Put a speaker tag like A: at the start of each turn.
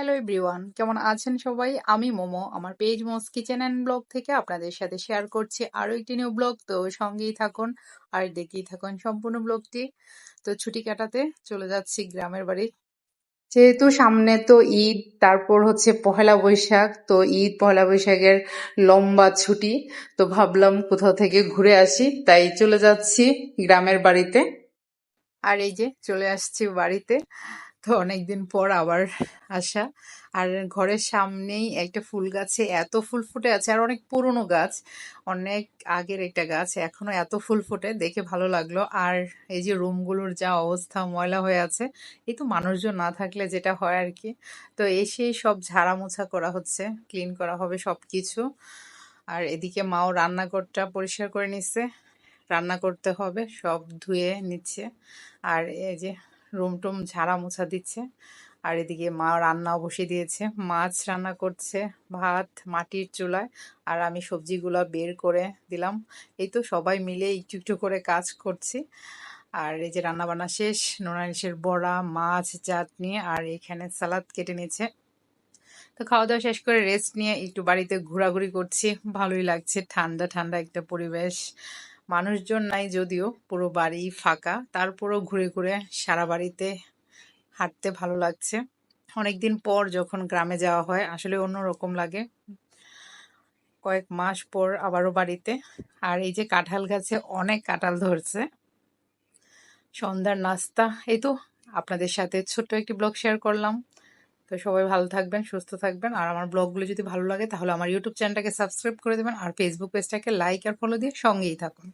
A: Hello everyone কেমন আছেন সবাই? আমি মোমো, আমার page Mo's kitchen and blog থেকে আপনাদের সাথে শেয়ার করছি আরও একটি নিউ ব্লগ তো সঙ্গেই থাকুন, আর দেখেই থাকুন সম্পূর্ণ ব্লগটি তো ছুটি কাটাতে চলে যাচ্ছি গ্রামের বাড়ি। যেহেতু সামনে তো ঈদ, তারপর হচ্ছে পহেলা বৈশাখ, তো ঈদ, পহেলা বৈশাখের লম্বা ছুটি, তো ভাবলাম কোথাও থেকে ঘুরে আসি, তাই চলে যাচ্ছি গ্রামের বাড়িতে। আর এই যে চলে আসছি বাড়িতে। তো অনেকদিন পর আবার আসা। আর ঘরের সামনেই একটা ফুল গাছে এত ফুল ফুটে আছে, আর অনেক পুরনো গাছ, অনেক আগের একটা গাছ এখনও এত ফুল ফুটে, দেখে ভালো লাগল। আর এই যে রুমগুলোর যা অবস্থা, ময়লা হয়ে আছে, এই তো মানুষজন না থাকলে যেটা হয় আর কি। তো এসেই সব ঝাড়া মোছা করা হচ্ছে, ক্লিন করা হবে সব কিছু আর এদিকে মাও রান্নাঘরটা পরিষ্কার করে নিচ্ছে, রান্না করতে হবে, সব ধুয়ে নিচ্ছে। আর এই যে রুম টুম ঝাড়া মোছা দিচ্ছে। আর এদিকে মা রান্নাও বসিয়ে দিয়েছে। মাছ রান্না করছে, ভাত, মাটির চুলায়। আর আমি সবজিগুলো বের করে দিলাম। এই তো সবাই মিলে একটু একটু করে কাজ করছি। আর এই যে রান্না বান্না শেষ নোনানিসের বড়া, মাছ, চাটনি আর এখানে সালাদ কেটে নিয়েছে তো খাওয়া দাওয়া শেষ করে রেস্ট নিয়ে একটু বাড়িতে ঘোরাঘুরি করছি। ভালোই লাগছে, ঠান্ডা ঠান্ডা একটা পরিবেশ। মানুষজন নাই যদিও, পুরো বাড়ি ফাঁকা। তারপরও ঘুরে ঘুরে সারা বাড়িতে হাঁটতে ভালো লাগছে। অনেকদিন পর যখন গ্রামে যাওয়া হয়, আসলে অন্যরকম লাগে। কয়েক মাস পর আবারও বাড়িতে। আর এই যে কাঁঠাল গাছে অনেক কাঁঠাল ধরছে। সন্ধ্যার নাস্তা, এই তো আপনাদের সাথে ছোট্ট একটি ব্লগ শেয়ার করলাম। তো সবাই ভালো থাকবেন, সুস্থ থাকবেন। আর আমার ব্লগগুলো যদি ভালো লাগে, তাহলে আমার ইউটিউব চ্যানেলটাকে সাবস্ক্রাইব করে দেবেন। আর ফেসবুক পেজটাকে লাইক আর ফলো দিয়ে সঙ্গেই থাকুন।